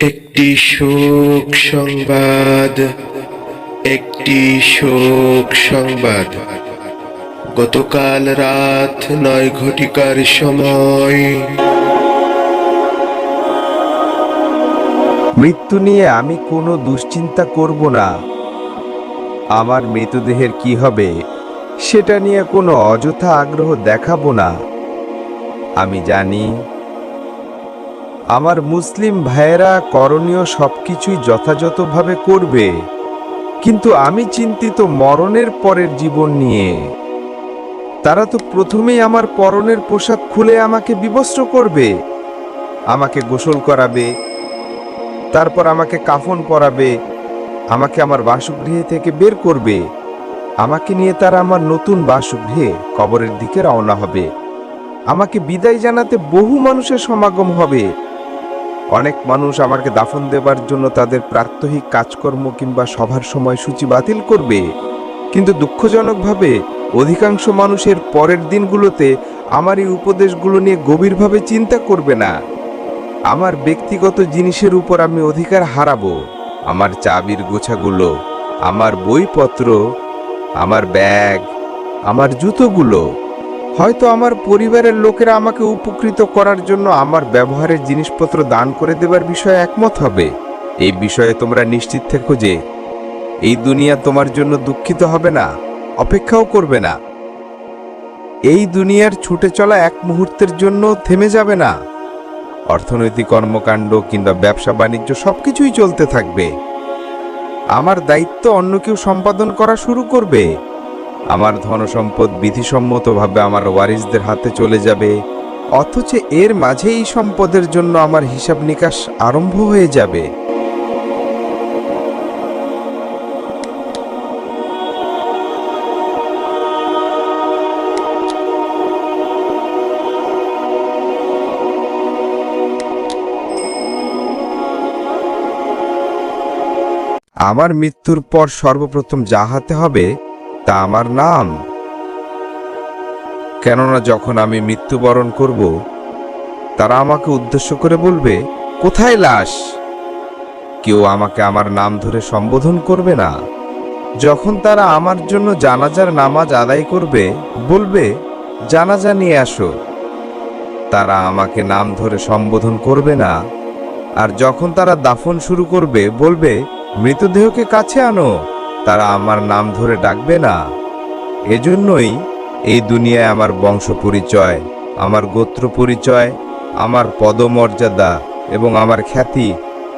একটি শোক সংবাদ, একটি শোক সংবাদ। গতকাল রাত নয় ঘটিকার সময়। মৃত্যু নিয়ে আমি কোনো দুশ্চিন্তা করব না। আমার মৃতদেহের কি হবে, সেটা নিয়ে কোনো অযথা আগ্রহ দেখাবো না। আমি জানি আমার মুসলিম ভাইয়েরা করণীয় সব কিছুই যথাযথভাবে করবে। কিন্তু আমি চিন্তিত মরণের পরের জীবন নিয়ে। তারা তো প্রথমেই আমার পরনের পোশাক খুলে আমাকে বিবস্ত্র করবে, আমাকে গোসল করাবে, তারপর আমাকে কাফন পরাবে, আমাকে আমার বাসগৃহে থেকে বের করবে। আমাকে নিয়ে তারা আমার নতুন বাসগৃহে কবরের দিকে রওনা হবে। আমাকে বিদায় জানাতে বহু মানুষের সমাগম হবে। অনেক মানুষ আমাকে দাফন দেবার জন্য তাদের প্রাত্যহিক কাজকর্ম কিংবা সভার সময় সূচি বাতিল করবে। কিন্তু দুঃখজনকভাবে অধিকাংশ মানুষের পরের দিনগুলোতে আমার এই উপদেশগুলো নিয়ে গভীরভাবে চিন্তা করবে না। আমার ব্যক্তিগত জিনিসের উপর আমি অধিকার হারাবো। আমার চাবির গোছাগুলো, আমার বইপত্র, আমার ব্যাগ, আমার জুতোগুলো হয়তো আমার পরিবারের লোকেরা আমাকে উপকৃত করার জন্য আমার ব্যবহারের জিনিসপত্র দান করে দেবার বিষয়ে একমত হবে। এই বিষয়ে তোমরা নিশ্চিত থেকো যে এই দুনিয়া তোমার জন্য দুঃখিত হবে না, অপেক্ষাও করবে না। এই দুনিয়ার ছুটে চলা এক মুহূর্তের জন্য থেমে যাবে না। অর্থনৈতিক কর্মকাণ্ড কিংবা ব্যবসা বাণিজ্য সবকিছুই চলতে থাকবে। আমার দায়িত্ব অন্য কেউ সম্পাদন করা শুরু করবে। আমার ধনসম্পদ বিধিসম্মতভাবে আমার ওয়ারিসদের হাতে চলে যাবে, অথচ এর মাঝে এই সম্পদের জন্য আমার হিসাব নিকাশ আরম্ভ হয়ে যাবে। আমার মৃত্যুর পর সর্বপ্রথম যা হাতে হবে তা আমার নাম। কেননা যখন আমি মৃত্যুবরণ করব, তারা আমাকে উদ্দেশ্য করে বলবে, কোথায় লাশ? কেউ আমাকে আমার নাম ধরে সম্বোধন করবে না। যখন তারা আমার জন্য জানাজার নামাজ আদায় করবে, বলবে, জানাজা নিয়ে আসো। তারা আমাকে নাম ধরে সম্বোধন করবে না। আর যখন তারা দাফন শুরু করবে, বলবে, মৃতদেহকে কাছে আনো। তারা আমার নাম ধরে ডাকবে না। এজন্যই এই দুনিয়ায় আমার বংশ পরিচয়, আমার গোত্র পরিচয়, আমার পদমর্যাদা এবং আমার খ্যাতি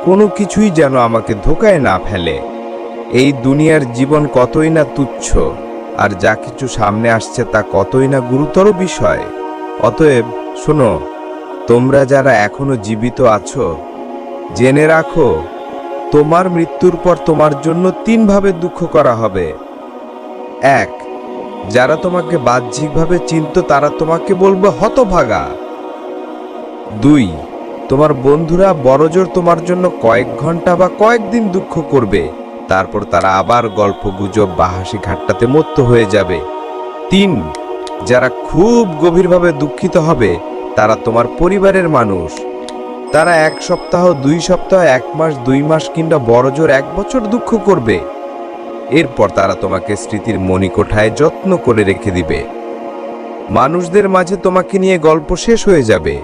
কোনো কিছুই যেন আমাকে ধোকায় না ফেলে। এই দুনিয়ার জীবন কতই না তুচ্ছ, আর যা কিছু সামনে আসছে তা কতই না গুরুতর বিষয়। অতএব শোনো, তোমরা যারা এখনও জীবিত আছো, জেনে রাখো তোমার মৃত্যুর পর তোমার জন্য তিনভাবে দুঃখ করা হবে। এক, যারা তোমাকে বাহ্যিকভাবে চিনত তারা তোমাকে বলবে হতভাগা। দুই, তোমার বন্ধুরা বড়জোর তোমার জন্য কয়েক ঘণ্টা বা কয়েকদিন দুঃখ করবে, তারপর তারা আবার গল্প গুজব বা হাসি ঠাট্টাতে মত্ত হয়ে যাবে। তিন, যারা খুব গভীরভাবে দুঃখিত হবে, তারা তোমার পরিবারের মানুষ। তারা এক সপ্তাহ, দুই সপ্তাহ, এক মাস, দুই মাস কিংবা বড়জোর এক বছর দুঃখ করবে। এরপর তারা তোমাকে স্মৃতির মণিকোঠায় যত্ন করে রেখে দিবে। মানুষদের মাঝে তোমাকে নিয়ে গল্প শেষ হয়ে যাবে।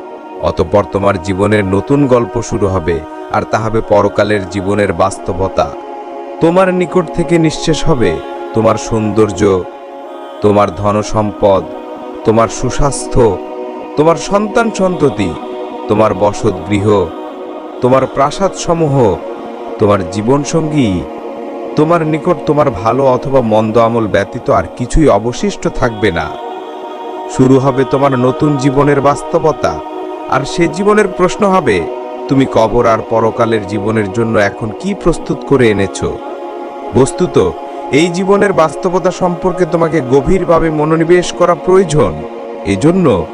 অতপর তোমার জীবনের নতুন গল্প শুরু হবে, আর তা হবে পরকালের জীবনের বাস্তবতা। তোমার নিকট থেকে নিঃশেষ হবে। তোমার সৌন্দর্য, তোমার ধনসম্পদ, তোমার সুস্বাস্থ্য, তোমার সন্তান সন্ততি তোমার বসতগৃহ তোমার প্রাসাদ সমূহ তোমার জীবনসঙ্গী, তোমার নিকট তোমার ভালো অথবা মন্দ আমল ব্যতীত আর কিছুই অবশিষ্ট থাকবে না। শুরু হবে তোমার নতুন জীবনের বাস্তবতা, আর সে জীবনের প্রশ্ন হবে, তুমি কবর আর পরকালের জীবনের জন্য এখন কি প্রস্তুত করে এনেছ? বস্তুত, এই জীবনের বাস্তবতা সম্পর্কে তোমাকে গভীরভাবে মনোনিবেশ করা প্রয়োজন। এজন্য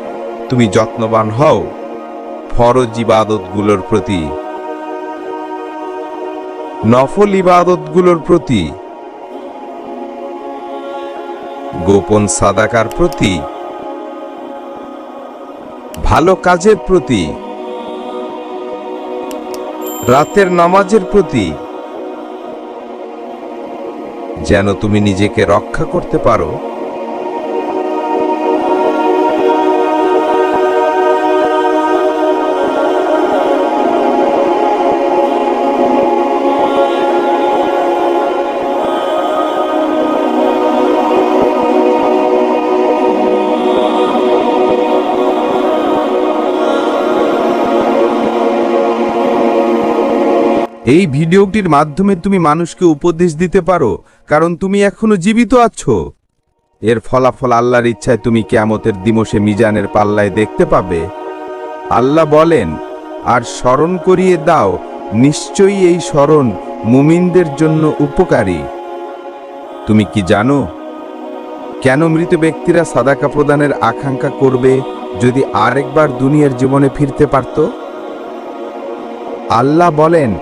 তুমি যত্নবান হও। ফরজ ইবাদতগুলোর প্রতি। নফল ইবাদতগুলোর প্রতি। গোপন সাদাকার প্রতি। ভালো কাজের প্রতি। রাতের নামাজের প্রতি। যেন তুমি নিজেকে রক্ষা করতে পারো। এই ভিডিওটির মাধ্যমে তুমি মানুষকে উপদেশ দিতে পারো, কারণ তুমি এখনও জীবিত আছো। এর ফলাফল আল্লাহর ইচ্ছায় তুমি কেয়ামতের দিমসে মিজানের পাল্লায় দেখতে পাবে। আল্লাহ বলেন, আর স্মরণ করিয়ে দাও, নিশ্চয়ই এই স্মরণ মুমিনদের জন্য উপকারী। তুমি কি জানো, কেন মৃত ব্যক্তিরা সাদাকা প্রদানের আকাঙ্ক্ষা করবে যদি আরেকবার দুনিয়ার জীবনে ফিরতে পারত? আল্লাহ বলেন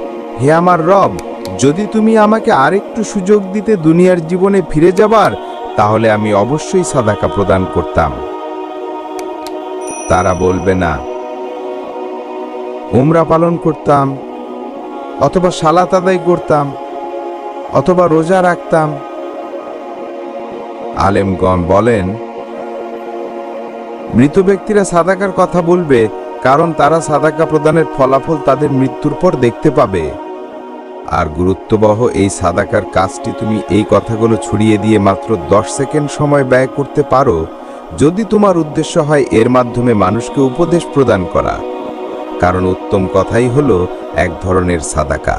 হে আমার রব, যদি তুমি আমাকে আরেকটু সুযোগ দিতে দুনিয়ার জীবনে ফিরে যাবার, তাহলে আমি অবশ্যই সাদাকা প্রদান করতাম। তারা বলবে না, উমরা পালন করতাম, অথবা সালাত আদায় করতাম, অথবা রোজা রাখতাম। আলেমগণ বলেন, মৃত ব্যক্তিরা সাদাকার কথা বলবে কারণ তারা সাদাকা প্রদানের ফলাফল তাদের মৃত্যুর পর দেখতে পাবে। আর গুরুত্ববহ এই সাদাকার কাজটি তুমি এই কথাগুলো ছড়িয়ে দিয়ে মাত্র দশ সেকেন্ড সময় ব্যয় করতে পারো, যদি তোমার উদ্দেশ্য হয় এর মাধ্যমে মানুষকে উপদেশ প্রদান করা। কারণ উত্তম কথাই হলো এক ধরনের সাদাকা।